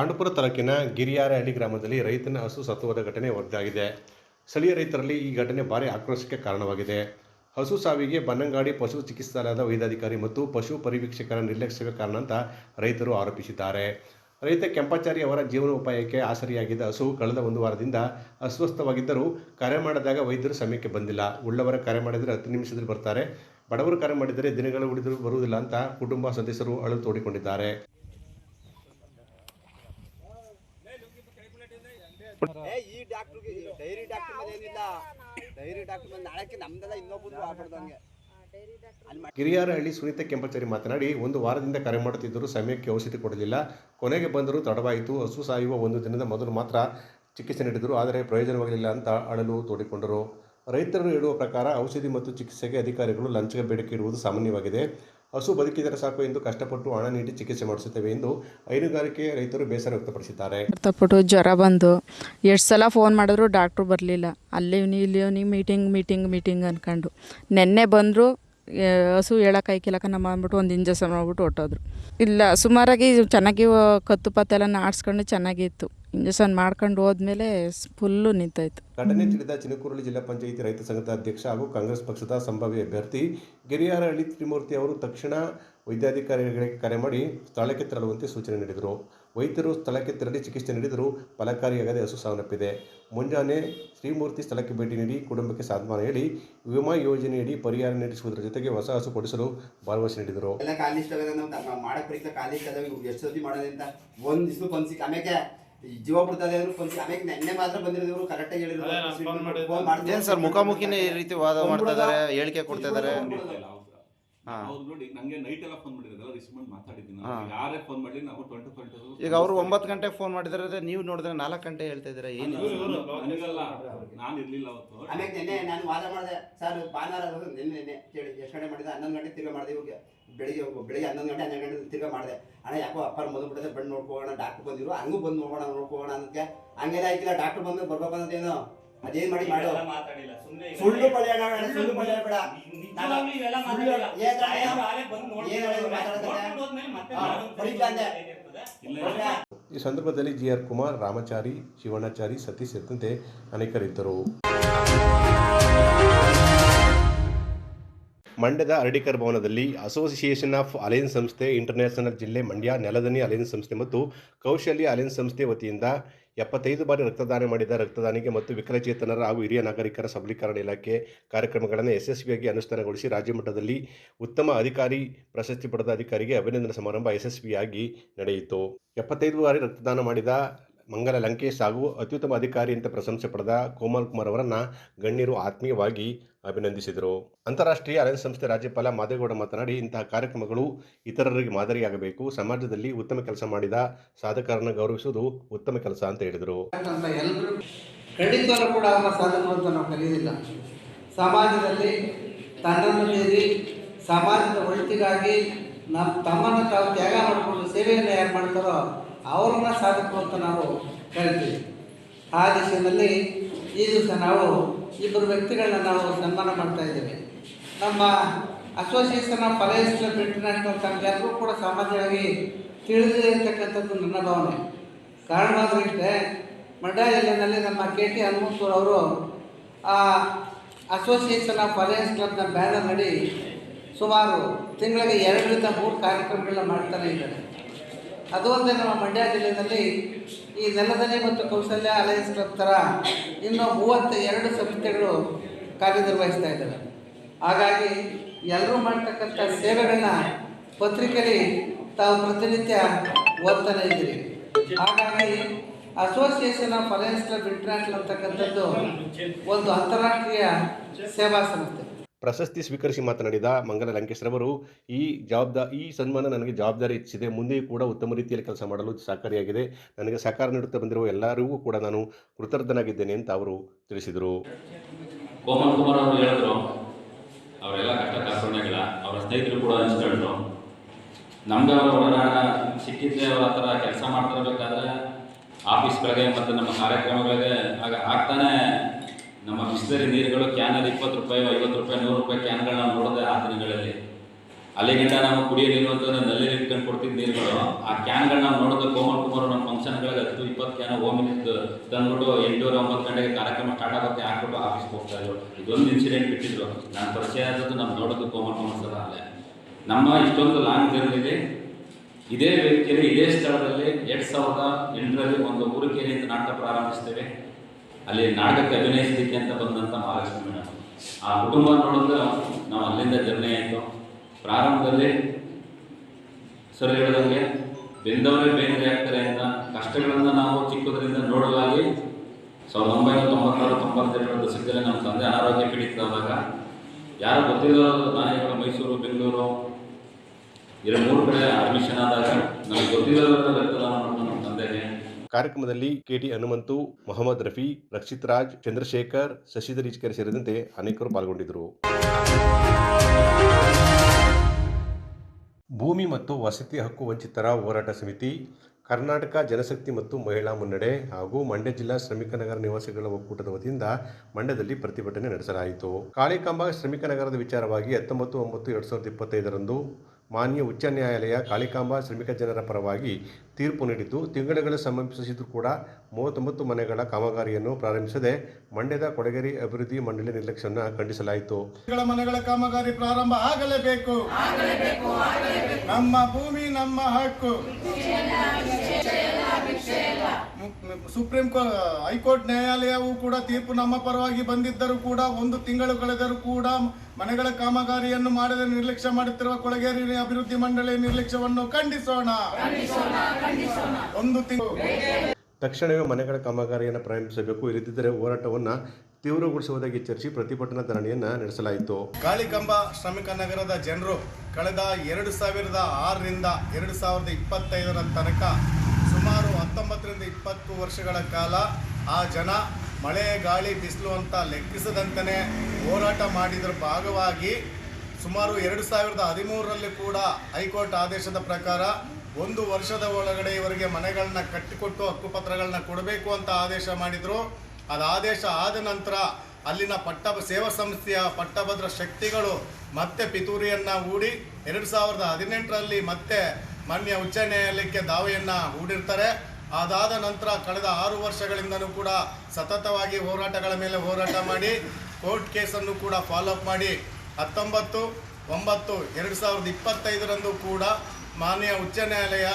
ಪಾಂಡುಪುರ ತಾಲೂಕಿನ ಗಿರಿಯಾರಹಳ್ಳಿ ಗ್ರಾಮದಲ್ಲಿ ರೈತನ ಹಸು ಸತ್ತುವಾದ ಘಟನೆ ವರದಿಯಾಗಿದೆ. ಸ್ಥಳೀಯ ರೈತರಲ್ಲಿ ಈ ಘಟನೆ ಭಾರಿ ಆಕ್ರೋಶಕ್ಕೆ ಕಾರಣವಾಗಿದೆ. ಹಸು ಸಾವಿಗೆ ಬನ್ನಂಗಾಡಿ ಪಶು ಚಿಕಿತ್ಸಾಲಯದ ವೈದ್ಯಾಧಿಕಾರಿ ಮತ್ತು ಪಶು ಪರಿವೀಕ್ಷಕರ ನಿರ್ಲಕ್ಷ್ಯವೇ ಕಾರಣ ಅಂತ ರೈತರು ಆರೋಪಿಸಿದ್ದಾರೆ. ರೈತ ಕೆಂಪಾಚಾರಿ ಅವರ ಜೀವನೋಪಾಯಕ್ಕೆ ಆಸರಿಯಾಗಿದ್ದ ಹಸು ಕಳೆದ ಒಂದು ವಾರದಿಂದ ಅಸ್ವಸ್ಥವಾಗಿದ್ದರೂ ಕರೆ ಮಾಡಿದಾಗ ವೈದ್ಯರು ಸಮಯಕ್ಕೆ ಬಂದಿಲ್ಲ. ಉಳ್ಳವರ ಕರೆ ಮಾಡಿದರೆ ಹತ್ತು ನಿಮಿಷದಲ್ಲಿ ಬರ್ತಾರೆ. ಬಡವರು ಕರೆ ಮಾಡಿದರೆ ದಿನಗಳು ಉಳಿದರೂ ಬರುವುದಿಲ್ಲ ಅಂತ ಕುಟುಂಬ ಸದಸ್ಯರು ಅಳು ತೋಡಿಕೊಂಡಿದ್ದಾರೆ. ಈ ಡಾಕ್ಟ್ರಿಗೆ ಡೈರಿ ಡಾಕ್ಟರ್ ಮೇಲೆ ಏನಿಲ್ಲ. ಡೈರಿ ಡಾಕ್ಟರ್ ಮೇಲೆ ನಾಳಕ್ಕೆ ನಮ್ದೆಲ್ಲ ಇನ್ನೊಬ್ಬರು ಆಗ್ಬಿಡ್ದಂಗೆ. ಅಲ್ಲಿ ಕಿರಿಯಾರಹಳ್ಳಿ ಸುನೀತಾ ಕೆಂಪಚಾರಿ ಮಾತನಾಡಿ ಒಂದು ವಾರದಿಂದ ಕರೆ ಮಾಡುತ್ತಿದ್ದರೂ ಸಮಯಕ್ಕೆ ಔಷಧಿ ಕೊಡಲಿಲ್ಲ. ಕೊನೆಗೆ ಬಂದರೂ ತಡವಾಯಿತು. ಹಸು ಸಾಯುವ ಒಂದು ದಿನದ ಮೊದಲು ಮಾತ್ರ ಚಿಕಿತ್ಸೆ ನೀಡಿದರು. ಆದರೆ ಪ್ರಯೋಜನವಾಗಲಿಲ್ಲ ಅಂತ ಅಳಲು ತೋಡಿಕೊಂಡರು. ರೈತರು ಹೇಳುವ ಪ್ರಕಾರ ಔಷಧಿ ಮತ್ತು ಚಿಕಿತ್ಸೆಗೆ ಅಧಿಕಾರಿಗಳು ಲಂಚ ಬೇಡಿಕೆ ಇಡುವುದು ಸಾಮಾನ್ಯವಾಗಿದೆ. ಹಸು ಬದುಕಿದರೆ ಸಾಕು ಎಂದು ಕಷ್ಟಪಟ್ಟು ಹಣ ನೀಡಿ ಚಿಕಿತ್ಸೆ ಮಾಡಿಸುತ್ತೇವೆ ಎಂದು ಹೈನುಗಾರಿಕೆ ರೈತರು ಬೇಸರ ವ್ಯಕ್ತಪಡಿಸಿದ್ದಾರೆ. ಕಷ್ಟಪಟ್ಟು ಜ್ವರ ಬಂದು ಎಷ್ಟು ಸಲ ಫೋನ್ ಮಾಡಿದ್ರು ಡಾಕ್ಟ್ರು ಬರಲಿಲ್ಲ. ಅಲ್ಲಿ ಇಲ್ಲಿ ಮೀಟಿಂಗ್ ಮೀಟಿಂಗ್ ಮೀಟಿಂಗ್ ಅನ್ಕೊಂಡು. ನೆನ್ನೆ ಬಂದರು ಹಸು ಹೇಳಕ್ಕೆ ಐಕಿಲಕ ನಮ್ಮ ಅಂದ್ಬಿಟ್ಟು ಒಂದು ಇಂಜೆಕ್ಷನ್ ಮಾಡ್ಬಿಟ್ಟು ಹೊಟ್ಟೋದ್ರು ಇಲ್ಲ, ಸುಮಾರಾಗಿ ಚೆನ್ನಾಗಿ ಕತ್ತು ಪತ್ತೆಲ್ಲ ಆಡಿಸ್ಕೊಂಡು ಚೆನ್ನಾಗಿತ್ತು. ಇಂಜೆಕ್ಷನ್ ಮಾಡ್ಕೊಂಡು ಹೋದ್ಮೇಲೆ ಫುಲ್ಲು ನಿಂತಾಯ್ತು. ಘಟನೆ ತಿಳಿದ ಚಿನಕುರಳಿ ಜಿಲ್ಲಾ ಪಂಚಾಯಿತಿ ರೈತ ಸಂಘದ ಅಧ್ಯಕ್ಷ ಹಾಗೂ ಕಾಂಗ್ರೆಸ್ ಪಕ್ಷದ ಸಂಭಾವ್ಯ ಅಭ್ಯರ್ಥಿ ಗಿರಿಯಾರಹಳ್ಳಿ ತ್ರಿಮೂರ್ತಿ ಅವರು ತಕ್ಷಣ ವೈದ್ಯಾಧಿಕಾರಿಗಳಿಗೆ ಕರೆ ಮಾಡಿ ಸ್ಥಳಕ್ಕೆ ತೆರಳುವಂತೆ ಸೂಚನೆ ನೀಡಿದರು. ವೈದ್ಯರು ಸ್ಥಳಕ್ಕೆ ತೆರಳಿ ಚಿಕಿತ್ಸೆ ನೀಡಿದರೂ ಫಲಕಾರಿಯಾಗದೆ ಹಸು ಸಾವನ್ನಪ್ಪಿದೆ ಮುಂಜಾನೆ ಶ್ರೀಮೂರ್ತಿ ಸ್ಥಳಕ್ಕೆ ಭೇಟಿ ನೀಡಿ ಕುಟುಂಬಕ್ಕೆ ಸಾಂತ್ವನ ಹೇಳಿ ವಿಮಾ ಯೋಜನೆಯಡಿ ಪರಿಹಾರ ನೀಡಿಸುವುದರ ಜೊತೆಗೆ ಹೊಸ ಹಸು ಕೊಡಿಸಲು ಭರವಸೆ ನೀಡಿದರು. ಎಲ್ಲ ಖಾಲಿ ಪರೀಕ್ಷೆ ಖಾಲಿ ಎಷ್ಟು ಅಂತ? ಒಂದ್ ಜೀವ ಬಿಡ್ತದೆ ಅಂದ್ರೆ ಪನ್ಸಿ ಆಮೇಲೆ ನೆನ್ನೆ ಮಾತ್ರ ಬಂದಿರೋದು ಕರೆಕ್ಟಾಗಿ ಹೇಳಿದ್ರು. ಏನ್ ಸರ್ ಮುಖಾಮುಖಿನೇ ಈ ರೀತಿ ವಾದ ಮಾಡ್ತಾ ಇದಾರೆ ಹೇಳಿಕೆ ಕೊಡ್ತಾ ಇದಾರೆ ಈಗ ಅವ್ರು ನೋಡಿ ನಂಗೆ ನೈಟ್ ಎಲ್ಲ ಫೋನ್ ಮಾಡಿರೋದಲ್ಲ ರಿಸೀವ್ ಮಾಡಿ ಮಾತಾಡಿದ್ದೀನಿ ಹಾ. ಯಾರೇ ಫೋನ್ ಮಾಡಲಿ ನಾವು ಟ್ವೆಂಟಿ ಫೋರ್ ಈಗ ಅವರು ಒಂಬತ್ತು ಗಂಟೆಗೆ ಫೋನ್ ಮಾಡಿದ್ರೆ ನೀವು ನೋಡಿದ್ರೆ ನಾಲ್ಕು ಗಂಟೆ ಹೇಳ್ತಾ ಇದ್ದೀರಾ ಏನು ನನಗಲ್ಲ ನಾನು ಇರ್ಲಿಲ್ಲ ಅವತ್ತು. ಆಮೇಲೆ ನೆನ್ನೆ ನಾನು ವಾದ ಮಾಡಿದೆ. ಸರ್ ಭಾನುವಾರ ನಿನ್ನೆ ನೆನ್ನೆ ನೆನ್ನೆ ಕೇಳಿ ಎಷ್ಟು ಗಂಟೆ ಮಾಡಿದೆ? ಹನ್ನೊಂದು ಗಂಟೆ ತಿರ್ಗಾ ಮಾಡಿದೆ ಇವಾಗ. ಬೆಳಿಗ್ಗೆ ಬೆಳಿಗ್ಗೆ ಹನ್ನೊಂದು ಗಂಟೆ ಹನ್ನೆರಡು ಗಂಟೆ ತಿರ್ಗಾ ಮಾಡಿದೆ. ಅಣ್ಣ ಯಾಕೋ ಅಪ್ಪರ ಮೊದಲು ಬಿಡದೆ ಬಂದು ನೋಡ್ಕೋಣ ಡಾಕ್ಟರ್ ಬಂದಿರು ಹಂಗೂ ಬಂದು ನೋಡೋಣ ನೋಡ್ಕೋಣ ಅನ್ನೋದಕ್ಕೆ ಹಂಗೆಲ್ಲ ಆಯ್ತಿಲ್ಲ. ಡಾಕ್ಟರ್ ಬಂದು ಬರ್ಬೇಕು ಅನ್ನೋದೇನೋ? ಅದೇನ್ ಮಾಡಿ ಮಾಡು. ಮಾತಾಡಿಲ್ಲ. ಸುಮ್ಮನೆ ಸುಳ್ಳು ಸುಳ್ಳು ಬೇಡ. ನಿಜವಾಗ್ಲೂ ಇವೆಲ್ಲ ಮಾತಾಡಿಲ್ಲ. ಆಲೆ ಬಂದು? ನೋಡ್ಕೊಂಡು ಹೋದ್ಮೇಲೆ ಮತ್ತೆ? ಇಲ್ಲ ಈ ಸಂದರ್ಭದಲ್ಲಿ ಜಿ ಆರ್ ಕುಮಾರ್ ರಾಮಚಾರಿ ಶಿವಣ್ಣಾಚಾರಿ ಸತೀಶ್ ಸೇರಿದಂತೆ ಅನೇಕರಿದ್ದರು. ಮಂಡ್ಯದ ಅರಡಿಕರ್ ಭವನದಲ್ಲಿ ಅಸೋಸಿಯೇಷನ್ ಆಫ್ ಅಲಯನ್ಸ್ ಸಂಸ್ಥೆ ಇಂಟರ್ನ್ಯಾಷನಲ್ ಜಿಲ್ಲೆ ಮಂಡ್ಯ ನೆಲದನಿ ಅಲಯನ್ಸ್ ಸಂಸ್ಥೆ ಮತ್ತು ಕೌಶಲ್ಯ ಅಲಯನ್ಸ್ ಸಂಸ್ಥೆ ವತಿಯಿಂದ ಎಪ್ಪತ್ತೈದು ಬಾರಿ ರಕ್ತದಾನ ಮಾಡಿದ ರಕ್ತದಾನಿಗೆ ಮತ್ತು ವಿಕಲಚೇತನರ ಹಾಗೂ ಹಿರಿಯ ನಾಗರಿಕರ ಸಬಲೀಕರಣ ಇಲಾಖೆ ಕಾರ್ಯಕ್ರಮಗಳನ್ನು ಯಶಸ್ವಿಯಾಗಿ ಅನುಷ್ಠಾನಗೊಳಿಸಿ ರಾಜ್ಯ ಮಟ್ಟದಲ್ಲಿ ಉತ್ತಮ ಅಧಿಕಾರಿ, ಪ್ರಶಸ್ತಿ ಪಡೆದ ಅಧಿಕಾರಿಗೆ ಅಭಿನಂದನಾ ಸಮಾರಂಭ ಯಶಸ್ವಿಯಾಗಿ ನಡೆಯಿತು. ಎಪ್ಪತ್ತೈದು ಬಾರಿ ರಕ್ತದಾನ ಮಾಡಿದ ಮಂಗಲ ಲಂಕೇಶ್ ಹಾಗೂ ಅತ್ಯುತ್ತಮ ಅಧಿಕಾರಿ ಅಂತ ಪ್ರಶಂಸೆ ಪಡೆದ ಕೋಮಲ್ ಕುಮಾರ್ ಅವರನ್ನು ಗಣ್ಯರು ಆತ್ಮೀಯವಾಗಿ ಅಭಿನಂದಿಸಿದರು. ಅಂತಾರಾಷ್ಟ್ರೀಯ ಅಲಯನ್ಸ್ ಸಂಸ್ಥೆ ರಾಜ್ಯಪಾಲ ಮಾದೇಗೌಡ ಮಾತನಾಡಿ, ಇಂತಹ ಕಾರ್ಯಕ್ರಮಗಳು ಇತರರಿಗೆ ಮಾದರಿಯಾಗಬೇಕು. ಸಮಾಜದಲ್ಲಿ ಉತ್ತಮ ಕೆಲಸ ಮಾಡಿದ ಸಾಧಕರನ್ನು ಗೌರವಿಸುವುದು ಉತ್ತಮ ಕೆಲಸ ಅಂತ ಹೇಳಿದರು. ಕೂಡ ನಾವು ಸಮಾಜದಲ್ಲಿ ತನ್ನನ್ನು ಮೀರಿ ಸಮಾಜದ ಒಳಿತಿಗಾಗಿ ನಮ್ಮ ತಮ್ಮನ್ನು ತಾವು ತ್ಯಾಗ ಮಾಡಿಕೊಂಡು ಸೇವೆಯನ್ನು ಯಾರು ಮಾಡ್ತಾರೋ ಅವ್ರನ್ನ ಸಾಧಕರು ಅಂತ ನಾವು ಹೇಳ್ತೀವಿ. ಆ ದಿಶೆಯಲ್ಲಿ ಈ ದಿವಸ ನಾವು ಇಬ್ಬರು ವ್ಯಕ್ತಿಗಳನ್ನ ನಾವು ಸನ್ಮಾನ ಮಾಡ್ತಾ ಇದ್ದೇವೆ. ನಮ್ಮ association of alliance of international ತಮ್ಮೆಲ್ಲರೂ ಕೂಡ ಸಾಮಾನ್ಯವಾಗಿ ತಿಳಿದಿದೆ ಅಂತಕ್ಕಂಥದ್ದು ನನ್ನ ಭಾವನೆ. ಕಾರಣವಾದ್ರಿಷ್ಟೇ ಮಂಡ್ಯ ಜಿಲ್ಲೆಯಲ್ಲಿ ನಮ್ಮ ಕೆ ಟಿ ಹನುಮಂತೂರ್ ಅವರು ಆ ಅಸೋಸಿಯೇಷನ್ ಆಫ್ ಅಲಯನ್ಸ್ ಕ್ಲಬ್ನ ಬ್ಯಾನರ್ ನಡಿ ಸುಮಾರು ತಿಂಗಳಿಗೆ ಎರಡರಿಂದ ಮೂರು ಕಾರ್ಯಕ್ರಮಗಳನ್ನ ಮಾಡ್ತಾನೆ ಇದ್ದಾರೆ. ಅದು ಅಲ್ಲದೆ ನಮ್ಮ ಮಂಡ್ಯ ಜಿಲ್ಲೆಯಲ್ಲಿ ಈ ನೆಲದನೆ ಮತ್ತು ಕೌಶಲ್ಯ ಅಲಯನ್ಸ್ ಕ್ಲಬ್ ಥರ ಇನ್ನೂ ಮೂವತ್ತ ಎರಡು ಸಂಸ್ಥೆಗಳು ಕಾರ್ಯನಿರ್ವಹಿಸ್ತಾ ಇದ್ದಾವೆ. ಹಾಗಾಗಿ ಎಲ್ಲರೂ ಮಾಡ್ತಕ್ಕಂಥ ಸೇವೆಗಳನ್ನ ಪತ್ರಿಕೆಯಲ್ಲಿ ತಾವು ಪ್ರತಿನಿತ್ಯ ಓದ್ತಾನೆ ಇದ್ದೀರಿ. ಹಾಗಾಗಿ association of alliance club international ಅಂತಕ್ಕಂಥದ್ದು ಒಂದು ಅಂತಾರಾಷ್ಟ್ರೀಯ ಸೇವಾ ಸಂಸ್ಥೆ. ಪ್ರಶಸ್ತಿ ಸ್ವೀಕರಿಸಿ ಮಾತನಾಡಿದ ಮಂಗಲ ಲಂಕೇಶ್ರವರು ಈ ಜವಾಬ್ದಾ ಈ ಸನ್ಮಾನ ನನಗೆ ಜವಾಬ್ದಾರಿ ಹೆಚ್ಚಿದೆ ಮುಂದೆಯೂ ಕೂಡ ಉತ್ತಮ ರೀತಿಯಲ್ಲಿ ಕೆಲಸ ಮಾಡಲು ಸಹಕಾರಿಯಾಗಿದೆ. ನನಗೆ ಸಹಕಾರ ನೀಡುತ್ತಾ ಬಂದಿರುವ ಎಲ್ಲರಿಗೂ ಕೂಡ ನಾನು ಕೃತಜ್ಞನಾಗಿದ್ದೇನೆ ಅಂತ ಅವರು ತಿಳಿಸಿದರು. ಕೋಮಲ್ ಕುಮಾರ್ ಅವರು ಹೇಳಿದ್ರು, ಅವರೆಲ್ಲ ಕಷ್ಟ ಕಾರ್ಪಣ್ಯಗಳ ಅವರ ಸ್ನೇಹಿತರು ಕೂಡ ಹಂಚ್ಕೊಂಡ್ರು ನಮ್ಗೆ ಅವರ ಒಡನಾಡ ಸಿಕ್ಕಿದ್ರೆ ಅವರ ಹತ್ರ ಕೆಲಸ ಮಾಡ್ತಿರ್ಬೇಕಾದ್ರೆ, ಆಫೀಸ್ಗಳಿಗೆ ಮತ್ತು ನಮ್ಮ ಕಾರ್ಯಕ್ರಮಗಳಿಗೆ ಆಗ ಆಗ್ತಾನೆ ನಮ್ಮ ಬಿಸ್ಲರಿ ನೀರುಗಳು ಕ್ಯಾನಲ್ಲಿ ಇಪ್ಪತ್ತು ರೂಪಾಯಿ, ಐವತ್ತು ರೂಪಾಯಿ, ನೂರು ರೂಪಾಯಿ ಕ್ಯಾನ್ಗಳನ್ನ ನೋಡಿದೆ ಆ ದಿನಗಳಲ್ಲಿ. ಅಲ್ಲಿಗಿಂತ ನಾವು ಕುಡಿಯೋ ನೀರು ಅಂತ ನಲ್ಲಿ ಇಟ್ಕೊಂಡು ಕೊಡ್ತಿದ್ದ ನೀರುಗಳು, ಆ ಕ್ಯಾನ್ಗಳನ್ನ ನಾವು ನೋಡಿದ್ರೆ ಕೋಮಲ್ ಕುಮಾರ್ ನಮ್ಮ ಫಂಕ್ಷನ್ಗಳಿಗೆ ಹತ್ತು, ಇಪ್ಪತ್ತು ಕ್ಯಾನ್ ಹೋಮಿನಿದ್ದು ತಂದ್ಬಿಟ್ಟು ಎಂಟೂರ ಒಂಬತ್ತು ಗಂಟೆಗೆ ಕಾರ್ಯಕ್ರಮ ಸ್ಟಾರ್ಟ್ ಆಗೋಕ್ಕೆ ಹಾಕ್ಬಿಟ್ಟು ಆಫೀಸ್ಗೆ ಹೋಗ್ತಾ ಇದ್ರು. ಇದೊಂದು ಇನ್ಸಿಡೆಂಟ್ ಬಿಟ್ಟಿದ್ರು. ನಾನು ಪರಿಚಯ ಆದದ್ದು ನಮ್ಮ ನೋಡೋದು ಕೋಮಲ್ ಕುಮಾರ್ ಸರ್ ಅಲ್ಲೇ. ನಮ್ಮ ಇಷ್ಟೊಂದು ಲಾಂಗ್ ಜರ್ನಿಲಿ ಇದೇ. ವ್ಯಕ್ತಿಯಲ್ಲಿ ಇದೇ ಸ್ಥಳದಲ್ಲಿ ಎರಡು ಸಾವಿರದ ಎಂಟರಲ್ಲಿ ಒಂದು ಊರಿಕೆಯಲ್ಲಿ ನಾಟಕ ಪ್ರಾರಂಭಿಸ್ತೇವೆ. ಅಲ್ಲಿ ನಾಟಕಕ್ಕೆ ಅಭಿನಯಿಸಲಿಕ್ಕೆ ಅಂತ ಬಂದಂಥ ಮಹಾಲಕ್ಷ್ಮಿ ಮೇಡಮ್. ಆ ಕುಟುಂಬ ನೋಡಿದ್ರೆ ನಾವು ಅಲ್ಲಿಂದ ಜರ್ನಿ ಆಯಿತು. ಪ್ರಾರಂಭದಲ್ಲಿ ಸರ್ ಹೇಳಿದಂಗೆ, ಬೆಂದವರೇ ಬೇಂದ್ರೆ ಆಗ್ತಾರೆ ಅಂತ ಕಷ್ಟಗಳನ್ನು ನಾವು ಚಿಕ್ಕದ್ರಿಂದ ನೋಡಲಾಗಿ ಸಾವಿರದ ಒಂಬೈನೂರ ತೊಂಬತ್ತಾರು ತೊಂಬತ್ತೆರಡರ ದಶಕದಲ್ಲಿ ನಮ್ಮ ತಂದೆ ಅನಾರೋಗ್ಯ ಪೀಡಿತರಾದಾಗ, ಯಾರು ಗೊತ್ತಿಲ್ಲ ನಾಯಿಗಳು ಮೈಸೂರು, ಬೆಂಗಳೂರು ಎರಡು ಮೂರು ಕಡೆ ಅಡ್ಮಿಷನ್ ಆದಾಗ, ನಮಗೆ ಗೊತ್ತಿರೋದ್ರ ರಕ್ತದಾನ ಕಾರ್ಯಕ್ರಮದಲ್ಲಿ ಕೆಟಿ ಹನುಮಂತು, ಮೊಹಮ್ಮದ್ ರಫಿ, ರಕ್ಷಿತ್ ರಾಜ್, ಚಂದ್ರಶೇಖರ್ ಶಶಿಧರ್ ಇಚ್ಕರ್ ಸೇರಿದಂತೆ ಅನೇಕರು ಪಾಲ್ಗೊಂಡಿದ್ದರು. ಭೂಮಿ ಮತ್ತು ವಸತಿ ಹಕ್ಕು ವಂಚಿತರ ಹೋರಾಟ ಸಮಿತಿ, ಕರ್ನಾಟಕ ಜನಶಕ್ತಿ ಮತ್ತು ಮಹಿಳಾ ಮುನ್ನಡೆ ಹಾಗೂ ಮಂಡ್ಯ ಜಿಲ್ಲಾ ಶ್ರಮಿಕ ನಗರ ನಿವಾಸಿಗಳ ಒಕ್ಕೂಟದ ವತಿಯಿಂದ ಮಂಡ್ಯದಲ್ಲಿ ಪ್ರತಿಭಟನೆ ನಡೆಸಲಾಯಿತು. ಕಾಳಿಕಾಂಬ ಶ್ರಮಿಕ ನಗರದ ವಿಚಾರವಾಗಿ ಹತ್ತೊಂಬತ್ತು, ಒಂಬತ್ತು, ಎರಡು ಸಾವಿರದ ಇಪ್ಪತ್ತೈದರಂದು ಮಾನ್ಯ ಉಚ್ಚ ನ್ಯಾಯಾಲಯ ಕಾಳಿಕಾಂಬ ಶ್ರಮಿಕ ಜನರ ಪರವಾಗಿ ತೀರ್ಪು ನೀಡಿದ್ದು. ತಿಂಗಳುಗಳು ಸಮೀಪಿಸಿದ್ದು ಕೂಡ ಮೂವತ್ತೊಂಬತ್ತು ಮನೆಗಳ ಕಾಮಗಾರಿಯನ್ನು ಪ್ರಾರಂಭಿಸದೆ ಮಂಡ್ಯದ ಕೊಡಗೇರಿ ಅಭಿವೃದ್ಧಿ ಮಂಡಳಿ ನಿರ್ಲಕ್ಷ್ಯವನ್ನು ಖಂಡಿಸಲಾಯಿತು. ಗಳ ಮನೆಗಳ ಕಾಮಗಾರಿ ಪ್ರಾರಂಭ ಆಗಲೇಬೇಕು. ನಮ್ಮ ಭೂಮಿ ನಮ್ಮ ಹಕ್ಕು. ಸುಪ್ರೀಂ ಕೋರ್ಟ್ ಹೈಕೋರ್ಟ್ ನ್ಯಾಯಾಲಯವು ಕೂಡ ತೀರ್ಪು ನಮ್ಮ ಪರವಾಗಿ ಬಂದಿದ್ದರೂ ಕೂಡ ಒಂದು ತಿಂಗಳು ಕಳೆದರೂ ಕೂಡ ಮನೆಗಳ ಕಾಮಗಾರಿಯನ್ನು ಮಾಡದೆ ನಿರ್ಲಕ್ಷ್ಯ ಮಾಡುತ್ತಿರುವ ಕೊಳಗೇರಿ ಅಭಿವೃದ್ಧಿ ಮಂಡಳಿ ನಿರ್ಲಕ್ಷ್ಯವನ್ನು ಖಂಡಿಸೋಣ. ಒಂದು ತಿಂಗಳು. ತಕ್ಷಣವೇ ಮನೆಗಳ ಕಾಮಗಾರಿಯನ್ನು ಪ್ರಾರಂಭಿಸಬೇಕು. ಇಲ್ಲದಿದ್ದರೆ ಹೋರಾಟವನ್ನು ತೀವ್ರಗೊಳಿಸುವುದಾಗಿ ಚರ್ಚಿ ಪ್ರತಿಭಟನಾ ಧರಣಿಯನ್ನು ನಡೆಸಲಾಯಿತು. ಕಾಳಿಕಂಬ ಶ್ರಮಿಕ ನಗರದ ಜನರು ಕಳೆದ ಎರಡು ಸಾವಿರದ ಆರರಿಂದ ಎರಡು ಸಾವಿರದ ಇಪ್ಪತ್ತೈದರ ತನಕ ಸುಮಾರು ಹತ್ತೊಂಬತ್ತರಿಂದ ಇಪ್ಪತ್ತು ವರ್ಷಗಳ ಕಾಲ ಆ ಜನ ಮಳೆ, ಗಾಳಿ, ಬಿಸಿಲು ಅಂತ ಲೆಕ್ಕಿಸದಂತೆ ಹೋರಾಟ ಮಾಡಿದ್ರ ಭಾಗವಾಗಿ ಸುಮಾರು ಎರಡು ಸಾವಿರದ ಹದಿಮೂರರಲ್ಲಿ ಕೂಡ ಹೈಕೋರ್ಟ್ ಆದೇಶದ ಪ್ರಕಾರ ಒಂದು ವರ್ಷದ ಒಳಗಡೆ ಇವರಿಗೆ ಮನೆಗಳನ್ನ ಕಟ್ಟಿಕೊಟ್ಟು ಹಕ್ಕುಪತ್ರಗಳನ್ನ ಕೊಡಬೇಕು ಅಂತ ಆದೇಶ ಮಾಡಿದ್ರು. ಅದು ಆದೇಶ ಆದ ನಂತರ ಅಲ್ಲಿನ ಪಟ್ಟ ಸೇವಾ ಸಂಸ್ಥೆಯ ಪಟ್ಟಭದ್ರ ಶಕ್ತಿಗಳು ಮತ್ತೆ ಪಿತೂರಿಯನ್ನ ಹೂಡಿ ಎರಡು ಸಾವಿರದ ಹದಿನೆಂಟರಲ್ಲಿ ಮತ್ತೆ ಮಾನ್ಯ ಉಚ್ಚ ನ್ಯಾಯಾಲಯಕ್ಕೆ ದಾವೆಯನ್ನ ಹೂಡಿರ್ತಾರೆ. ಅದಾದ ನಂತರ ಕಳೆದ ಆರು ವರ್ಷಗಳಿಂದಲೂ ಕೂಡ ಸತತವಾಗಿ ಹೋರಾಟಗಳ ಮೇಲೆ ಹೋರಾಟ ಮಾಡಿ, ಕೋರ್ಟ್ ಕೇಸನ್ನು ಕೂಡ ಫಾಲೋ ಅಪ್ ಮಾಡಿ, ಹತ್ತೊಂಬತ್ತು, ಒಂಬತ್ತು, ಎರಡು ಸಾವಿರದ ಇಪ್ಪತ್ತೈದರಂದು ಕೂಡ ಮಾನ್ಯ ಉಚ್ಚ ನ್ಯಾಯಾಲಯ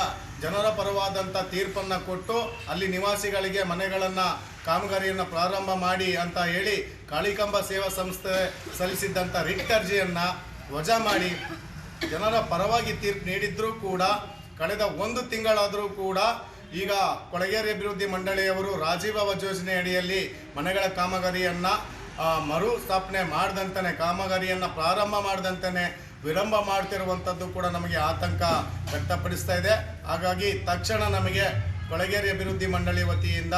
ಜನರ ಪರವಾದಂಥ ತೀರ್ಪನ್ನು ಕೊಟ್ಟು ಅಲ್ಲಿ ನಿವಾಸಿಗಳಿಗೆ ಮನೆಗಳನ್ನು, ಕಾಮಗಾರಿಯನ್ನು ಪ್ರಾರಂಭ ಮಾಡಿ ಅಂತ ಹೇಳಿ ಕಾಳಿಕಂಬ ಸೇವಾ ಸಂಸ್ಥೆ ಸಲ್ಲಿಸಿದ್ದಂಥ ರಿಟ್ ಅರ್ಜಿಯನ್ನು ವಜಾ ಮಾಡಿ ಜನರ ಪರವಾಗಿ ತೀರ್ಪು ನೀಡಿದ್ರೂ ಕೂಡ, ಕಳೆದ ಒಂದು ತಿಂಗಳಾದರೂ ಕೂಡ ಈಗ ಕೊಳಗೇರಿ ಅಭಿವೃದ್ಧಿ ಮಂಡಳಿಯವರು ರಾಜೀವ್ ಯೋಜನೆ ಅಡಿಯಲ್ಲಿ ಮನೆಗಳ ಕಾಮಗಾರಿಯನ್ನು ಮರು ಸ್ಥಾಪನೆ ಮಾಡಿದಂತನೇ, ಕಾಮಗಾರಿಯನ್ನು ಪ್ರಾರಂಭ ಮಾಡ್ದಂತಾನೆ ವಿಳಂಬ ಮಾಡ್ತಿರುವಂಥದ್ದು ಕೂಡ ನಮಗೆ ಆತಂಕ ವ್ಯಕ್ತಪಡಿಸ್ತಾ ಇದೆ. ಹಾಗಾಗಿ ತಕ್ಷಣ ನಮಗೆ ಕೊಳಗೇರಿ ಅಭಿವೃದ್ಧಿ ಮಂಡಳಿ ವತಿಯಿಂದ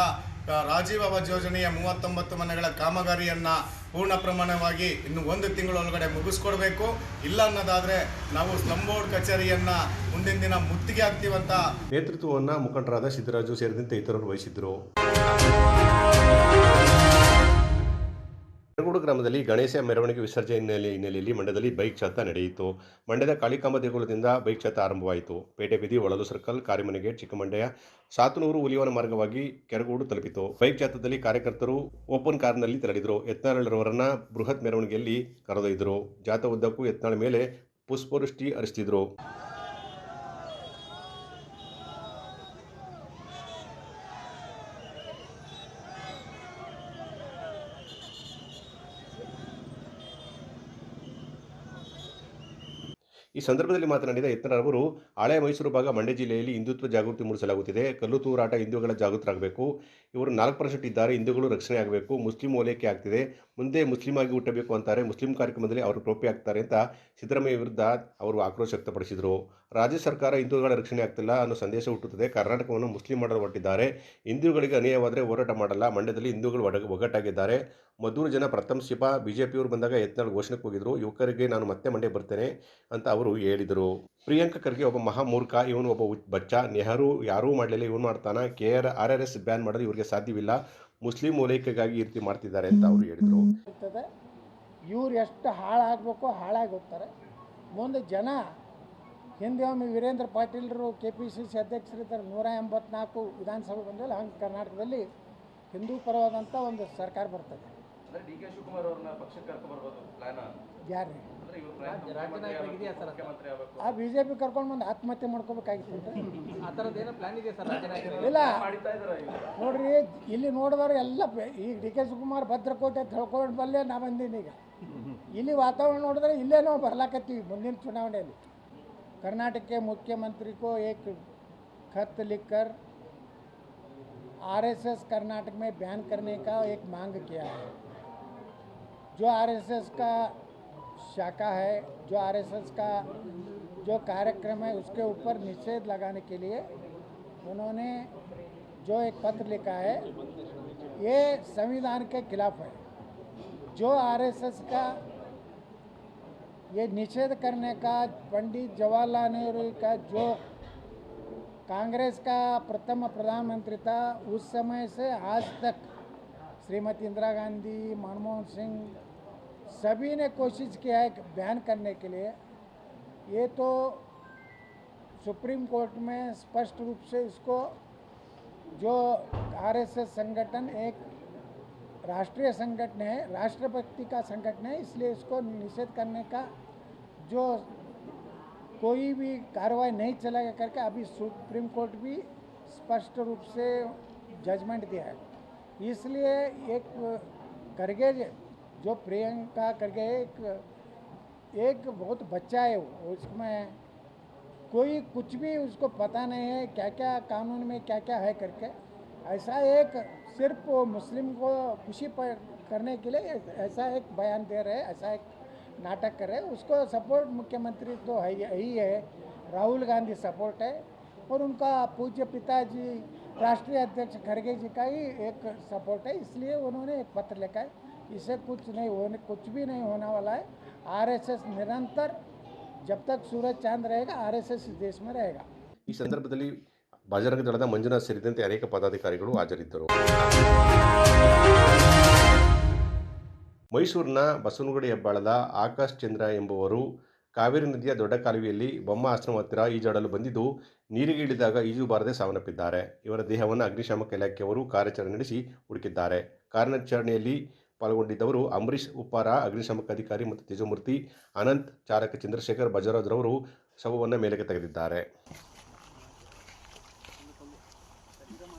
ರಾಜೀವ್ ಅವಾಜ್ ಯೋಜನೆಯ ಮೂವತ್ತೊಂಬತ್ತು ಮನೆಗಳ ಕಾಮಗಾರಿಯನ್ನು ಪೂರ್ಣ ಪ್ರಮಾಣವಾಗಿ ಇನ್ನು ಒಂದು ತಿಂಗಳೊಳಗಡೆ ಮುಗಿಸ್ಕೊಡ್ಬೇಕು. ಇಲ್ಲ ಅನ್ನೋದಾದರೆ ನಾವು ಸ್ಲಂ ಬೋರ್ಡ್ ಕಚೇರಿಯನ್ನು ಮುಂದಿನ ದಿನ ಮುತ್ತಿಗೆ ಹಾಕ್ತೀವಂತ ನೇತೃತ್ವವನ್ನು ಮುಖಂಡರಾದ ಸಿದ್ದರಾಜು ಸೇರಿದಂತೆ ಇತರರು ವಹಿಸಿದ್ದರು. ಯರಗೋಡು ಗ್ರಾಮದಲ್ಲಿ ಗಣೇಶ ಮೆರವಣಿಗೆ ವಿಸರ್ಜನೆ ಹಿನ್ನೆಲೆ ಹಿನ್ನೆಲೆಯಲ್ಲಿ ಮಂಡ್ಯದಲ್ಲಿ ಬೈಕ್ ಜಾಥಾ ನಡೆಯಿತು. ಮಂಡ್ಯದ ಕಾಳಿಕಾಂಬ ದೇಗುಲದಿಂದ ಬೈಕ್ ಜಾಥಾ ಆರಂಭವಾಯಿತು. ಪೇಟೆ ಬೀದಿ ಒಳಲು ಸರ್ಕಲ್ ಕಾರಿಮನೆ ಗೇಟ್ ಚಿಕ್ಕಮಂಡ್ಯ, ಸಾತನೂರು ಹುಲಿಯವನ ಮಾರ್ಗವಾಗಿ ಕೆರಗೋಡು ತಲುಪಿತು. ಬೈಕ್ ಜಾಥಾದಲ್ಲಿ ಕಾರ್ಯಕರ್ತರು ಓಪನ್ ಕಾರ್ನಲ್ಲಿ ತೆರಳಿದರು. ಯತ್ನಾಳರವರನ್ನ ಬೃಹತ್ ಮೆರವಣಿಗೆಯಲ್ಲಿ ಕರೆದೊಯ್ದರು. ಜಾಥಾ ಉದ್ದಕ್ಕೂ ಯತ್ನಾಳ ಮೇಲೆ ಪುಷ್ಪವೃಷ್ಟಿ ಹರಿಸ್ತಿದ್ರು. ಈ ಸಂದರ್ಭದಲ್ಲಿ ಮಾತನಾಡಿದ ಯತ್ನರವರು ಹಳೆ ಮೈಸೂರು ಭಾಗ ಮಂಡ್ಯ ಜಿಲ್ಲೆಯಲ್ಲಿ ಹಿಂದುತ್ವ ಜಾಗೃತಿ ಮೂಡಿಸಲಾಗುತ್ತಿದೆ. ಕಲ್ಲು ತೂರಾಟ ಹಿಂದೂಗಳ ಜಾಗೃತರಾಗಬೇಕು. ಇವರು ನಾಲ್ಕು ಪರ್ಸೆಂಟ್ ಇದ್ದಾರೆ ಹಿಂದೂಗಳು ರಕ್ಷಣೆ ಆಗಬೇಕು. ಮುಸ್ಲಿಂ ಓಲೈಕೆ ಆಗ್ತಿದೆ. ಮುಂದೆ ಮುಸ್ಲಿಂ ಆಗಿ ಹುಟ್ಟಬೇಕು ಅಂತಾರೆ. ಮುಸ್ಲಿಂ ಕಾರ್ಯಕ್ರಮದಲ್ಲಿ ಅವರು ಟೋಪಿ ಆಗ್ತಾರೆ ಅಂತ ಸಿದ್ದರಾಮಯ್ಯ ವಿರುದ್ಧ ಅವರು ಆಕ್ರೋಶ ವ್ಯಕ್ತಪಡಿಸಿದರು. ರಾಜ್ಯ ಸರ್ಕಾರ ಹಿಂದೂಗಳ ರಕ್ಷಣೆ ಆಗ್ತಿಲ್ಲ ಅನ್ನೋ ಸಂದೇಶ ಹುಟ್ಟುತ್ತದೆ. ಕರ್ನಾಟಕವನ್ನು ಮುಸ್ಲಿಂ ಮಾಡಲು ಹೊರಟಿದ್ದಾರೆ ಹಿಂದೂಗಳಿಗೆ ಅನ್ಯಾಯವಾದರೆ ಹೋರಾಟ ಮಾಡಲ್ಲ. ಮಂಡ್ಯದಲ್ಲಿ ಹಿಂದೂಗಳು ಒಡ ಒಗ್ಗಟ್ಟಾಗಿದ್ದಾರೆ. ಮದ್ದೂರು ಜನ ಪ್ರಥಮ ಶಿಪ, ಬಿಜೆಪಿಯವರು ಬಂದಾಗ ಯತ್ನಾಳ್ ಘೋಷಣೆಗೆ ಹೋಗಿದ್ರು. ಯುವಕರಿಗೆ ನಾನು ಮತ್ತೆ ಮಂಡ್ಯ ಬರ್ತೇನೆ ಅಂತ ಅವರು ಹೇಳಿದರು. ಪ್ರಿಯಾಂಕ ಖರ್ಗೆ ಒಬ್ಬ ಮಹಾಮೂರ್ಖ ಇವನು ಒಬ್ಬ ಬಚ್ಚ. ನೆಹರು ಯಾರೂ ಮಾಡಲಿಲ್ಲ, ಇವನು ಮಾಡ್ತಾನೆ. K R R R S ban ಮಾಡಲು ಇವರಿಗೆ ಸಾಧ್ಯವಿಲ್ಲ. ಮುಸ್ಲಿಂ ಓಲೈಕೆಗಾಗಿ ಈ ರೀತಿ ಮಾಡ್ತಿದ್ದಾರೆ ಅಂತ ಅವರು ಹೇಳಿದರು. ಇವ್ರು ಎಷ್ಟು ಹಾಳಾಗಬೇಕು ಹಾಳಾಗಿ ಹೋಗ್ತಾರೆ. ಮುಂದೆ ಜನ ಹಿಂದೆ ಒಮ್ಮೆ ವೀರೇಂದ್ರ ಪಾಟೀಲರು ಕೆ ಪಿ ಸಿ ಸಿ ಅಧ್ಯಕ್ಷರಿದ್ದರು ನೂರ ಎಂಬತ್ನಾಲ್ಕು ವಿಧಾನಸಭೆ ಬಂದಲ್ಲಿ ಹಂಗೆ ಕರ್ನಾಟಕದಲ್ಲಿ ಹಿಂದೂ ಪರವಾದಂಥ ಒಂದು ಸರ್ಕಾರ ಬರ್ತದೆ. ಯಾರು? ಅಂದ್ರೆ ಇವ್ರು ಮುಖ್ಯಮಂತ್ರಿ ಆಗಬೇಕು ಆ ಬಿ ಜೆ ಪಿ ಕರ್ಕೊಂಡು ಬಂದು ಆತ್ಮಹತ್ಯೆ ಮಾಡ್ಕೋಬೇಕಾಗಿತ್ತು ಇಲ್ಲ. ಮಾಡಿತಾ ಇದಾರೆ ಇವ್ರು ನೋಡ್ರಿ ಇಲ್ಲಿ ನೋಡಿದವ್ರು ಎಲ್ಲ ಬೆ- ಈಗ ಡಿ ಕೆ ಶಿವಕುಮಾರ್ ಭದ್ರಕೋಟೆ ತಿಳ್ಕೊಂಡು ಬಲ್ಲೇ ನಾ ಬಂದೀನಿ ಈಗ. ಇಲ್ಲಿ ವಾತಾವರಣ ನೋಡಿದ್ರೆ ಇಲ್ಲೇ ನಾವು ಬರ್ಲಾಕತ್ತೀವಿ ಮುಂದಿನ ಚುನಾವಣೆಯಲ್ಲಿ. कर्नाटक के मुख्यमंत्री को एक खत लिखकर आरएसएस कर्नाटक में बैन करने का एक मांग किया है। जो आरएसएस का शाखा है, जो आरएसएस का जो कार्यक्रम है, उसके ऊपर निषेध लगाने के लिए उन्होंने जो एक पत्र लिखा है, ये संविधान के खिलाफ है। जो आरएसएस का ये निषेध करने का पंडित जवाहरलाल नेहरू का जो कांग्रेस का प्रथम प्रधानमंत्री था, उस समय से आज तक श्रीमती इंदिरा गांधी, मनमोहन सिंह सभी ने कोशिश किया है बैन करने के लिए। ये तो सुप्रीम कोर्ट में स्पष्ट रूप से इसको जो आरएसएस संगठन एक राष्ट्रीय संगठन है राष्ट्रपति का संगठन है, इसलिए इसको निषेध करने का जो कोई भी कार्रवाई नहीं चलेगा करके अभी सुप्रीम कोर्ट भी स्पष्ट रूप से जजमेंट दिया है। इसलिए एक करगे जो प्रियंका करगे, एक एक बहुत बच्चा है वो, उसमें कोई कुछ भी उसको पता नहीं है क्या क्या कानून में क्या क्या है करके, ऐसा एक सिर्फ वो मुस्लिम को खुशी पर करने के लिए ऐसा एक बयान दे रहे हैं ऐसा एक नाटक कर रहे हैं उसको सपोर्ट मुख्यमंत्री तो है ही है राहुल गांधी सपोर्ट है और उनका पूज्य पिताजी राष्ट्रीय अध्यक्ष खड़गे जी का ही एक सपोर्ट है इसलिए उन्होंने एक पत्र लिखा है इसे कुछ नहीं होने कुछ भी नहीं होने वाला है आरएसएस निरंतर जब तक सूरज चांद रहेगा आरएसएस इस देश में रहेगा ಈ ಸಂದರ್ಭದಲ್ಲಿ ಬಜರಂಗ ದಳದ ಮಂಜುನಾಥ್ ಸೇರಿದಂತೆ ಅನೇಕ ಪದಾಧಿಕಾರಿಗಳು ಹಾಜರಿದ್ದರು. ಮೈಸೂರಿನ ಬಸವನಗುಡಿ ಹೆಬ್ಬಾಳದ ಆಕಾಶ್ ಚಂದ್ರ ಎಂಬುವರು ಕಾವೇರಿ ನದಿಯ ದೊಡ್ಡ ಕಾಲುವೆಯಲ್ಲಿ ಬೊಮ್ಮ ಆಶ್ರಮ ಹತ್ತಿರ ಈಜಾಡಲು ಬಂದಿದ್ದು, ನೀರಿಗೆ ಇಳಿದಾಗ ಈಜು ಬಾರದೆ ಸಾವನ್ನಪ್ಪಿದ್ದಾರೆ. ಇವರ ದೇಹವನ್ನು ಅಗ್ನಿಶಾಮಕ ಇಲಾಖೆಯವರು ಕಾರ್ಯಾಚರಣೆ ನಡೆಸಿ ಹುಡುಕಿದ್ದಾರೆ. ಕಾರ್ಯಾಚರಣೆಯಲ್ಲಿ ಪಾಲ್ಗೊಂಡಿದ್ದವರು ಅಂಬರೀಷ್ ಉಪ್ಪಾರ, ಅಗ್ನಿಶಾಮಕ ಅಧಿಕಾರಿ ಮತ್ತು ತೇಜಮೂರ್ತಿ, ಅನಂತ್, ಚಾಲಕ ಚಂದ್ರಶೇಖರ್ ಬಜರಾಜ್ರವರು ಶವವನ್ನು ಮೇಲಕ್ಕೆ ತೆಗೆದಿದ್ದಾರೆ.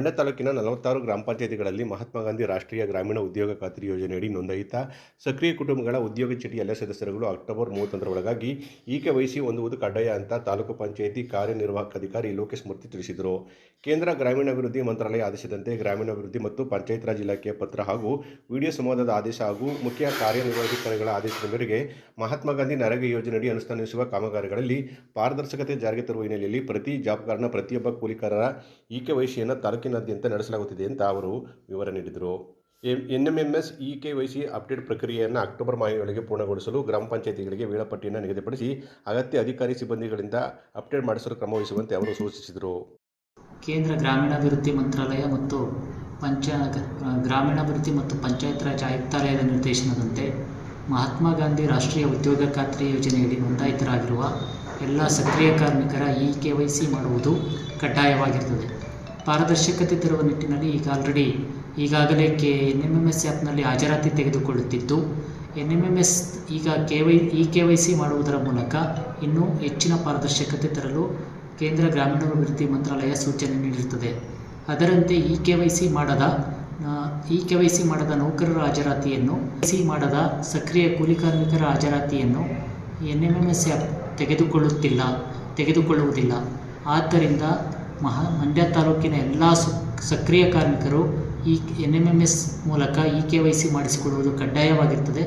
ಮಂಡ್ಯ ತಾಲೂಕಿನ ನಲವತ್ತಾರು ಗ್ರಾಮ ಪಂಚಾಯತಿಗಳಲ್ಲಿ ಮಹಾತ್ಮ ಗಾಂಧಿ ರಾಷ್ಟ್ರೀಯ ಗ್ರಾಮೀಣ ಉದ್ಯೋಗ ಖಾತ್ರಿ ಯೋಜನೆಯಡಿ ನೋಂದಾಯಿತ ಸಕ್ರಿಯ ಕುಟುಂಬಗಳ ಉದ್ಯೋಗ ಚೀಟಿ ಎಲ್ಲ ಸದಸ್ಯರುಗಳು ಅಕ್ಟೋಬರ್ ಮೂವತ್ತೊಂದರೊಳಗಾಗಿ ಈಕೆ ವಹಿಸಿ ಹೊಂದುವುದು ಕಡ್ಡಾಯ ಅಂತ ತಾಲೂಕು ಪಂಚಾಯಿತಿ ಕಾರ್ಯನಿರ್ವಾಹಕ ಅಧಿಕಾರಿ ಲೋಕೇಶ್ ಮೂರ್ತಿ ತಿಳಿಸಿದರು. ಕೇಂದ್ರ ಗ್ರಾಮೀಣಾಭಿವೃದ್ಧಿ ಮಂತ್ರಾಲಯ ಆದೇಶದಂತೆ ಗ್ರಾಮೀಣಾಭಿವೃದ್ಧಿ ಮತ್ತು ಪಂಚಾಯತ್ ರಾಜ್ ಇಲಾಖೆಯ ಪತ್ರ ಹಾಗೂ ವಿಡಿಯೋ ಸಂವಾದದ ಆದೇಶ ಹಾಗೂ ಮುಖ್ಯ ಕಾರ್ಯನಿರ್ವಹಣಾಧಿಕಾರಿಗಳ ಆದೇಶದ ಮೇರೆಗೆ ಮಹಾತ್ಮ ಗಾಂಧಿ ನರೇಗಾ ಯೋಜನೆಯಡಿ ಅನುಷ್ಠಾನಿಸುವ ಕಾಮಗಾರಿಗಳಲ್ಲಿ ಪಾರದರ್ಶಕತೆ ಜಾರಿಗೆ ತರುವ ಹಿನ್ನೆಲೆಯಲ್ಲಿ ಪ್ರತಿ ಜಾಬ್ ಕಾರ್ಡ್ನ ಪ್ರತಿಯೊಬ್ಬ ಕೂಲಿಕಾರರ ಈಕೆ ವಯಸ್ಸಿಯನ್ನು ತಾಲೂಕಿನಾದ್ಯಂತ ನಡೆಸಲಾಗುತ್ತಿದೆ ಅಂತ ಅವರು ವಿವರ ನೀಡಿದರು. N M M S E K Y C update ಪ್ರಕ್ರಿಯೆಯನ್ನು ಅಕ್ಟೋಬರ್ ಮಾಹೆಯೊಳಗೆ ಪೂರ್ಣಗೊಳಿಸಲು ಗ್ರಾಮ ಪಂಚಾಯಿತಿಗಳಿಗೆ ವೇಳಾಪಟ್ಟಿಯನ್ನು ನಿಗದಿಪಡಿಸಿ ಅಗತ್ಯ ಅಧಿಕಾರಿ ಸಿಬ್ಬಂದಿಗಳಿಂದ ಅಪ್ಡೇಟ್ ಮಾಡಿಸಲು ಕ್ರಮ ವಹಿಸುವಂತೆ ಅವರು ಸೂಚಿಸಿದರು. ಕೇಂದ್ರ ಗ್ರಾಮೀಣಾಭಿವೃದ್ಧಿ ಮಂತ್ರಾಲಯ ಮತ್ತು ಪಂಚ ಗ್ರಾಮೀಣಾಭಿವೃದ್ಧಿ ಮತ್ತು ಪಂಚಾಯತ್ ರಾಜ್ ಆಯುಕ್ತಾಲಯದ ನಿರ್ದೇಶನದಂತೆ ಮಹಾತ್ಮ ಗಾಂಧಿ ರಾಷ್ಟ್ರೀಯ ಉದ್ಯೋಗ ಖಾತ್ರಿ ಯೋಜನೆಯಡಿ ನೋಂದಾಯಿತರಾಗಿರುವ ಎಲ್ಲ ಸಕ್ರಿಯ ಕಾರ್ಮಿಕರ ಇ ಕೆ ವೈ ಸಿ ಮಾಡುವುದು ಕಡ್ಡಾಯವಾಗಿರುತ್ತದೆ. ಪಾರದರ್ಶಕತೆ ತರುವ ನಿಟ್ಟಿನಲ್ಲಿ ಈಗ ಆಲ್ರೆಡಿ ಈಗಾಗಲೇ K N M M S ಆ್ಯಪ್ನಲ್ಲಿ ಹಾಜರಾತಿ ತೆಗೆದುಕೊಳ್ಳುತ್ತಿದ್ದು ಎನ್ ಎಂ ಎಂ ಎಸ್ ಈಗ K Y E K Y C ಮಾಡುವುದರ ಮೂಲಕ ಇನ್ನೂ ಹೆಚ್ಚಿನ ಪಾರದರ್ಶಕತೆ ತರಲು ಕೇಂದ್ರ ಗ್ರಾಮೀಣಾಭಿವೃದ್ಧಿ ಮಂತ್ರಾಲಯ ಸೂಚನೆ ನೀಡಿರುತ್ತದೆ. ಅದರಂತೆ ಇ ಕೆ ವೈ ಸಿ ಮಾಡದ ಇ ಕೆ ವೈ ಸಿ ಮಾಡದ ನೌಕರರ ಹಾಜರಾತಿಯನ್ನು ಸಿ ಮಾಡದ ಸಕ್ರಿಯ ಕೂಲಿ ಕಾರ್ಮಿಕರ ಹಾಜರಾತಿಯನ್ನು N M M S app ತೆಗೆದುಕೊಳ್ಳುತ್ತಿಲ್ಲ, ತೆಗೆದುಕೊಳ್ಳುವುದಿಲ್ಲ. ಆದ್ದರಿಂದ ಮಹಾ, ಮಂಡ್ಯ ತಾಲೂಕಿನ ಎಲ್ಲ ಸಕ್ರಿಯ ಕಾರ್ಮಿಕರು ಈ ಎನ್ ಎಂ ಎಂ ಎಸ್ ಮೂಲಕ ಇ ಕೆ ವೈ ಸಿ ಮಾಡಿಸಿಕೊಳ್ಳುವುದು ಕಡ್ಡಾಯವಾಗಿರ್ತದೆ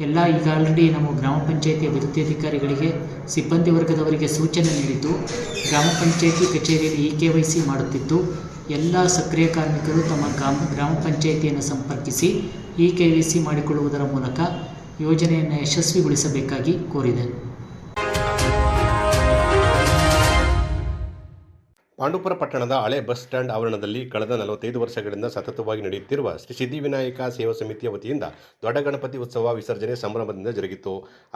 ಎಲ್ಲ ಈಗ ಆಲ್ರೆಡಿ ನಮ್ಮ ಗ್ರಾಮ ಪಂಚಾಯತಿ ಅಭಿವೃದ್ಧಿ ಅಧಿಕಾರಿಗಳಿಗೆ, ಸಿಬ್ಬಂದಿ ವರ್ಗದವರಿಗೆ ಸೂಚನೆ ನೀಡಿದ್ದು, ಗ್ರಾಮ ಪಂಚಾಯತಿ ಕಚೇರಿಯಲ್ಲಿ ಇ ಕೆ ವೈ ಸಿ ಮಾಡುತ್ತಿದ್ದು, ಎಲ್ಲ ಸಕ್ರಿಯ ಕಾರ್ಮಿಕರು ತಮ್ಮ ಗ್ರಾಮ ಗ್ರಾಮ ಪಂಚಾಯಿತಿಯನ್ನು ಸಂಪರ್ಕಿಸಿ ಇ ಕೆ ವೈ ಸಿ ಮಾಡಿಕೊಳ್ಳುವುದರ ಮೂಲಕ ಯೋಜನೆಯನ್ನು ಯಶಸ್ವಿಗೊಳಿಸಬೇಕಾಗಿ ಕೋರಿದೆ. ಪಾಂಡುಪುರ ಪಟ್ಟಣದ ಹಳೆ ಬಸ್ ಸ್ಟ್ಯಾಂಡ್ ಆವರಣದಲ್ಲಿ ಕಳೆದ ನಲವತ್ತೈದು ವರ್ಷಗಳಿಂದ ಸತತವಾಗಿ ನಡೆಯುತ್ತಿರುವ ಶ್ರೀ ಸಿದ್ಧಿವಿನಾಯಕ ಸೇವಾ ಸಮಿತಿಯ ವತಿಯಿಂದ ದೊಡ್ಡ ಗಣಪತಿ ಉತ್ಸವ ವಿಸರ್ಜನೆ ಸಂಭ್ರಮದಿಂದ ಜರುಗಿತು.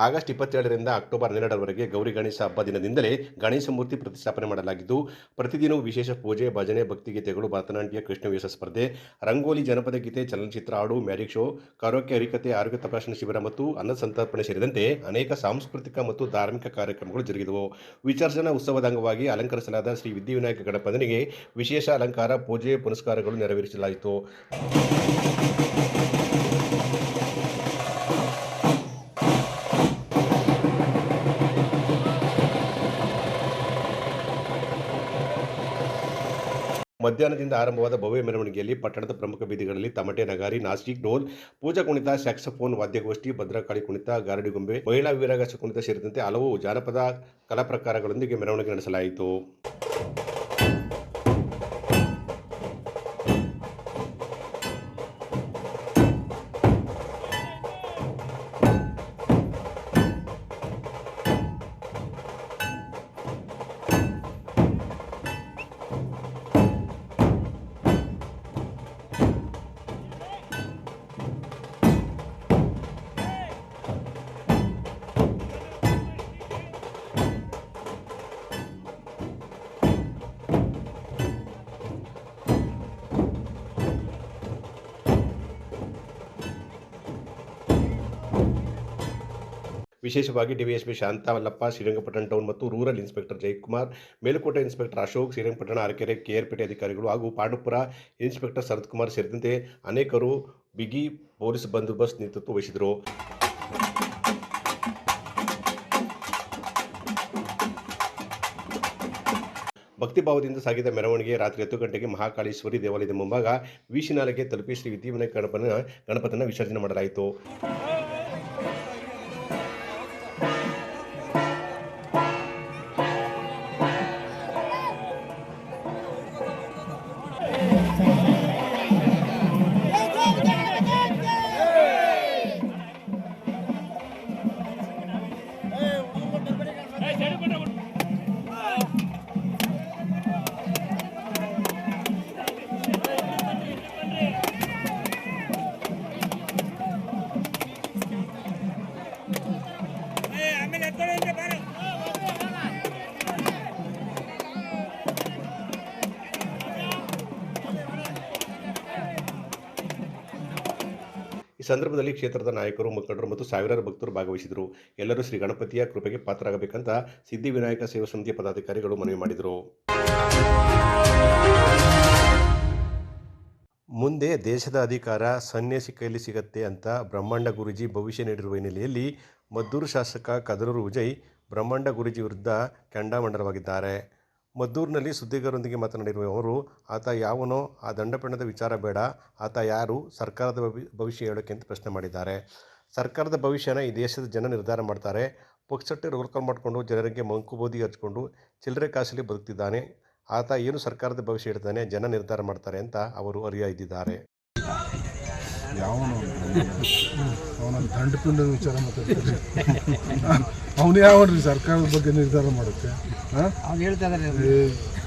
ಆಗಸ್ಟ್ ಇಪ್ಪತ್ತೆರಡರಿಂದ ಅಕ್ಟೋಬರ್ ಹನ್ನೆರಡರವರೆಗೆ ಗೌರಿ ಗಣೇಶ ಹಬ್ಬ ದಿನದಿಂದಲೇ ಗಣೇಶ ಮೂರ್ತಿ ಪ್ರತಿಷ್ಠಾಪನೆ ಮಾಡಲಾಗಿದ್ದು, ಪ್ರತಿದಿನವೂ ವಿಶೇಷ ಪೂಜೆ, ಭಜನೆ ಭಕ್ತಿಗೀತೆಗಳು ಭರತನಾಟ್ಯ ಕೃಷ್ಣವೇಷ ಸ್ಪರ್ಧೆ, ರಂಗೋಲಿ, ಜನಪದ ಗೀತೆ, ಚಲನಚಿತ್ರ ಹಾಡು ಮ್ಯಾಜಿಕ್ ಶೋ, ಕರೋಕೆ, ಹರಿಕತೆ, ಆರೋಗ್ಯ ತಪಾಸಣೆ ಶಿಬಿರ ಮತ್ತು ಅನ್ನ ಸಂತರ್ಪಣೆ ಸೇರಿದಂತೆ ಅನೇಕ ಸಾಂಸ್ಕೃತಿಕ ಮತ್ತು ಧಾರ್ಮಿಕ ಕಾರ್ಯಕ್ರಮಗಳು ಜರುಗಿದವು. ವಿಸರ್ಜನಾ ಉತ್ಸವದ ಅಂಗವಾಗಿ ಅಲಂಕರಿಸಲಾದ ಶ್ರೀ ವಿದ್ಯಾವಿನಾಯಕ ಗಣಪನಿಗೆ ವಿಶೇಷ ಅಲಂಕಾರ, ಪೂಜೆ, ಪುನಸ್ಕಾರಗಳು ನೆರವೇರಿಸಲಾಯಿತು. ಮಧ್ಯಾಹ್ನದಿಂದ ಆರಂಭವಾದ ಭವ್ಯ ಮೆರವಣಿಗೆಯಲ್ಲಿ ಪಟ್ಟಣದ ಪ್ರಮುಖ ಬೀದಿಗಳಲ್ಲಿ ತಮಟೆ, ನಗಾರಿ ನಾಸಿಕ್ ಡೋಲ್, ಪೂಜಾ ಕುಣಿತ, ಸ್ಯಾಕ್ಸಫೋನ್, ವಾದ್ಯಗೋಷ್ಠಿ ಭದ್ರಕಾಳಿ ಕುಣಿತ ಗಾರಡಿಗೊಂಬೆ ಮಹಿಳಾ ವೀರಗಾಸ ಕುಣಿತ ಸೇರಿದಂತೆ ಹಲವು ಜಾನಪದ ಕಲಾ ಪ್ರಕಾರಗಳೊಂದಿಗೆ ಮೆರವಣಿಗೆ ನಡೆಸಲಾಯಿತು. ವಿಶೇಷವಾಗಿ ಡಿವೈಎಸ್ಪಿ ಶಾಂತವಲ್ಲಪ್ಪ, ಶ್ರೀರಂಗಪಟ್ಟಣ ಟೌನ್ ಮತ್ತು rural inspector Jayakumar, Melukote inspector Ashok, Srirangapatna Arakere KR Pete ಅಧಿಕಾರಿಗಳು ಹಾಗೂ ಪಾಂಡುಪುರ ಇನ್ಸ್ಪೆಕ್ಟರ್ ಶರತ್ ಕುಮಾರ್ ಸೇರಿದಂತೆ ಅನೇಕರು ಬಿಗಿ ಪೊಲೀಸ್ ಬಂದೋಬಸ್ತ್ ನೇತೃತ್ವ ವಹಿಸಿದರು ಭಕ್ತಿಭಾವದಿಂದ ಸಾಗಿದ ಮೆರವಣಿಗೆ ರಾತ್ರಿ ಹತ್ತು ಗಂಟೆಗೆ ಮಹಾಕಾಳೇಶ್ವರಿ ದೇವಾಲಯದ ಮುಂಭಾಗ ವೀಶಿನಾಲೆಗೆ ತಲುಪಿ ಶ್ರೀ ವಿದ್ಯಾವಿನಾಯಕ ಗಣಪನ ಗಣಪತನ ವಿಸರ್ಜನೆ ಮಾಡಲಾಯಿತು. ಸಂದರ್ಭದಲ್ಲಿ ಕ್ಷೇತ್ರದ ನಾಯಕರು, ಮುಖಂಡರು ಮತ್ತು ಸಾವಿರಾರು ಭಕ್ತರು ಭಾಗವಹಿಸಿದರು. ಎಲ್ಲರೂ ಶ್ರೀ ಗಣಪತಿಯ ಕೃಪೆಗೆ ಪಾತ್ರರಾಗಬೇಕಂತ ಸಿದ್ಧಿವಿನಾಯಕ ಸೇವಾ ಸಮಿತಿಯ ಪದಾಧಿಕಾರಿಗಳು ಮನವಿ ಮಾಡಿದರು. ಮುಂದೆ ದೇಶದ ಅಧಿಕಾರ ಸನ್ಯಾಸಿ ಕೈಲಿ ಸಿಗತ್ತೆ ಅಂತ ಬ್ರಹ್ಮಾಂಡ ಗುರುಜಿ ಭವಿಷ್ಯ ನೀಡಿರುವ ಹಿನ್ನೆಲೆಯಲ್ಲಿ ಮದ್ದೂರು ಶಾಸಕ ಕದರೂರು ವಿಜಯ್ ಬ್ರಹ್ಮಾಂಡ ಗುರುಜಿ ವಿರುದ್ಧ ಕೆಂಡಾಮಂಡಲವಾಗಿದ್ದಾರೆ. ಮದ್ದೂರಿನಲ್ಲಿ ಸುದ್ದಿಗಾರರೊಂದಿಗೆ ಮಾತನಾಡಿರುವ ಅವರು, ಆತ ಯಾವನೋ ಆ ದಂಡಪಣದ ವಿಚಾರ ಬೇಡ, ಆತ ಯಾರು ಸರ್ಕಾರದ ಭವಿ, ಭವಿಷ್ಯ ಹೇಳೋಕ್ಕೆ ಅಂತ ಪ್ರಶ್ನೆ ಮಾಡಿದ್ದಾರೆ. ಸರ್ಕಾರದ ಭವಿಷ್ಯನ ಈ ದೇಶದ ಜನ ನಿರ್ಧಾರ ಮಾಡ್ತಾರೆ. ಪುಕ್ಸಟ್ಟೆ ರೋಲ್ಕಾಲ್ ಮಾಡಿಕೊಂಡು ಜನರಿಗೆ ಮಂಕುಬೋದಿ ಹಚ್ಕೊಂಡು ಚಿಲ್ಲರೆ ಕಾಸಲ್ಲಿ ಬದುಕ್ತಿದ್ದಾನೆ. ಆತ ಏನು ಸರ್ಕಾರದ ಭವಿಷ್ಯ ಹೇಳ್ತಾನೆ, ಜನ ನಿರ್ಧಾರ ಮಾಡ್ತಾರೆ ಅಂತ ಅವರು ಅರಿಯ ಇದ್ದಿದ್ದಾರೆ. ಅವನ ವಿಚಾರ ಮಾತಾಡ್ತಾರೆ. ಅವನು ರೀ ಸರ್ಕಾರದ ಬಗ್ಗೆ ನಿರ್ಧಾರ ಮಾಡುತ್ತೆ? ಹಾಂ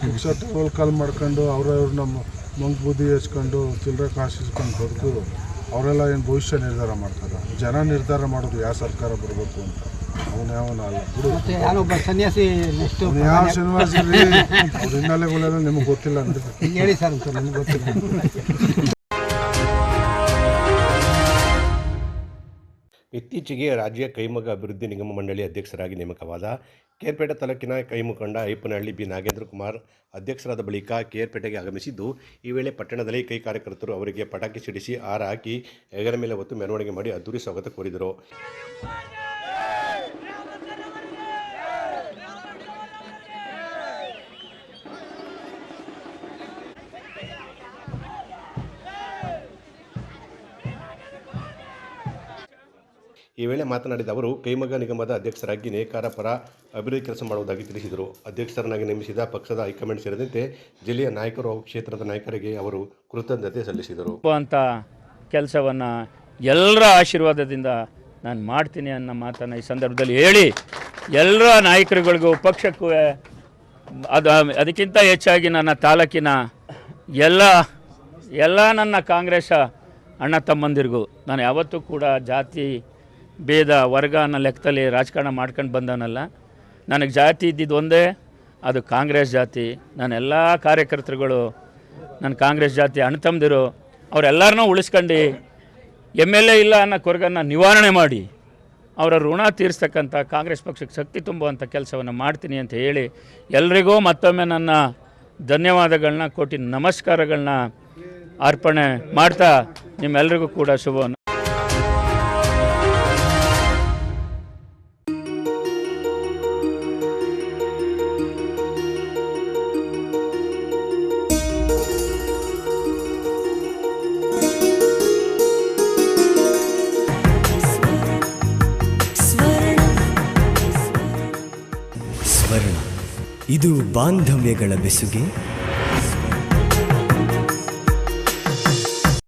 ಪುಕ್ಸಟ್ಟೆ ಕಾಲ್ ಮಾಡ್ಕೊಂಡು ಅವ್ರವ್ರು ನಮ್ಮ ಮಂಗ್ ಬುದ್ಧಿ ಹಚ್ಕೊಂಡು ಚಿಲ್ಲರೆ ಕಾಸು ಇಸ್ಕೊಂಡು ಹೊಡೆದು ಅವರೆಲ್ಲ ಏನು ಭವಿಷ್ಯ ನಿರ್ಧಾರ ಮಾಡ್ತಾರೆ? ಜನ ನಿರ್ಧಾರ ಮಾಡೋದು ಯಾವ ಸರ್ಕಾರ ಬರಬೇಕು ಅಂತ. ಅವನು ಯಾವನ ಅಲ್ಲ. ಬಿಡು. ಸನ್ಯಾಸಿ ಯಾವ ರೀ ಹಿನ್ನೆಲೆಗಳೆಲ್ಲ ನಿಮಗೆ ಗೊತ್ತಿಲ್ಲ ಅಂತ ಹೇಳಿ ಸರ್ ನಿಮ್ಗೆ ಗೊತ್ತಿಲ್ಲ. ಇತ್ತೀಚೆಗೆ ರಾಜ್ಯ ಕೈಮಗ ಅಭಿವೃದ್ಧಿ ನಿಗಮ ಮಂಡಳಿ ಅಧ್ಯಕ್ಷರಾಗಿ ನೇಮಕವಾದ ಕೇರ್ಪೇಟೆ ತಾಲೂಕಿನ ಕೈ ಮುಖಂಡ ಐಪ್ಪನಹಳ್ಳಿ ಬಿ ನಾಗೇಂದ್ರ ಕುಮಾರ್ ಅಧ್ಯಕ್ಷರಾದ ಬಳಿಕ ಕೇರ್ಪೇಟೆಗೆ ಆಗಮಿಸಿದ್ದು, ಈ ವೇಳೆ ಪಟ್ಟಣದಲ್ಲಿ ಕೈ ಕಾರ್ಯಕರ್ತರು ಅವರಿಗೆ ಪಟಾಕಿ ಸಿಡಿಸಿ ಹಾರ ಹಾಕಿ ಹೆಗಲ ಮೇಲೆ ಹೊತ್ತು ಮೆರವಣಿಗೆ ಮಾಡಿ ಅದ್ದೂರಿ ಸ್ವಾಗತ ಕೋರಿದರು. ಈ ವೇಳೆ ಮಾತನಾಡಿದ ಅವರು, ಕೈಮಗ್ಗ ನಿಗಮದ ಅಧ್ಯಕ್ಷರಾಗಿ ನೇಕಾರ ಪರ ಅಭಿವೃದ್ಧಿ ಕೆಲಸ ಮಾಡುವುದಾಗಿ ತಿಳಿಸಿದರು. ಅಧ್ಯಕ್ಷರನ್ನಾಗಿ ನೇಮಿಸಿದ ಪಕ್ಷದ ಹೈಕಮಾಂಡ್ ಸೇರಿದಂತೆ ಜಿಲ್ಲೆಯ ನಾಯಕರು ಹಾಗೂ ಕ್ಷೇತ್ರದ ನಾಯಕರಿಗೆ ಅವರು ಕೃತಜ್ಞತೆ ಸಲ್ಲಿಸಿದರು. ಅಂತ ಕೆಲಸವನ್ನು ಎಲ್ಲರ ಆಶೀರ್ವಾದದಿಂದ ನಾನು ಮಾಡ್ತೀನಿ ಅನ್ನೋ ಮಾತನ್ನು ಈ ಸಂದರ್ಭದಲ್ಲಿ ಹೇಳಿ, ಎಲ್ಲರ ನಾಯಕರುಗಳಿಗೂ, ಪಕ್ಷಕ್ಕೂ, ಅದು ಅದಕ್ಕಿಂತ ಹೆಚ್ಚಾಗಿ ನನ್ನ ತಾಲೂಕಿನ ಎಲ್ಲ ಎಲ್ಲ ನನ್ನ ಕಾಂಗ್ರೆಸ್ ಅಣ್ಣ ತಮ್ಮಂದಿರಿಗೂ, ನಾನು ಯಾವತ್ತೂ ಕೂಡ ಜಾತಿ ಭೇದ, ವರ್ಗ ಅನ್ನೋ ಲೆಕ್ಕದಲ್ಲಿ ರಾಜಕಾರಣ ಮಾಡ್ಕೊಂಡು ಬಂದವನಲ್ಲ. ನನಗೆ ಜಾತಿ ಇದ್ದಿದ್ದು ಒಂದೇ, ಅದು ಕಾಂಗ್ರೆಸ್ ಜಾತಿ. ನನ್ನ ಎಲ್ಲ ಕಾರ್ಯಕರ್ತರುಗಳು, ನನ್ನ ಕಾಂಗ್ರೆಸ್ ಜಾತಿ ಅಣ್ಣ ತಮ್ಮದಿರು ಅವರೆಲ್ಲರನ್ನೂ ಉಳಿಸ್ಕೊಂಡು, ಎಂ ಎಲ್ ಎ ಇಲ್ಲ ಅನ್ನೋ ಕೊರಗನ್ನ ನಿವಾರಣೆ ಮಾಡಿ, ಅವರ ಋಣ ತೀರಿಸ್ತಕ್ಕಂಥ ಕಾಂಗ್ರೆಸ್ ಪಕ್ಷಕ್ಕೆ ಶಕ್ತಿ ತುಂಬುವಂಥ ಕೆಲಸವನ್ನು ಮಾಡ್ತೀನಿ ಅಂತ ಹೇಳಿ, ಎಲ್ರಿಗೂ ಮತ್ತೊಮ್ಮೆ ನನ್ನ ಧನ್ಯವಾದಗಳನ್ನ ಕೋಟಿ ನಮಸ್ಕಾರಗಳನ್ನ ಅರ್ಪಣೆ ಮಾಡ್ತಾ ನಿಮ್ಮೆಲ್ಲರಿಗೂ ಕೂಡ ಶುಭವನ್ನು. ಎಲೆಗಳ ಬೆಸುಗೆ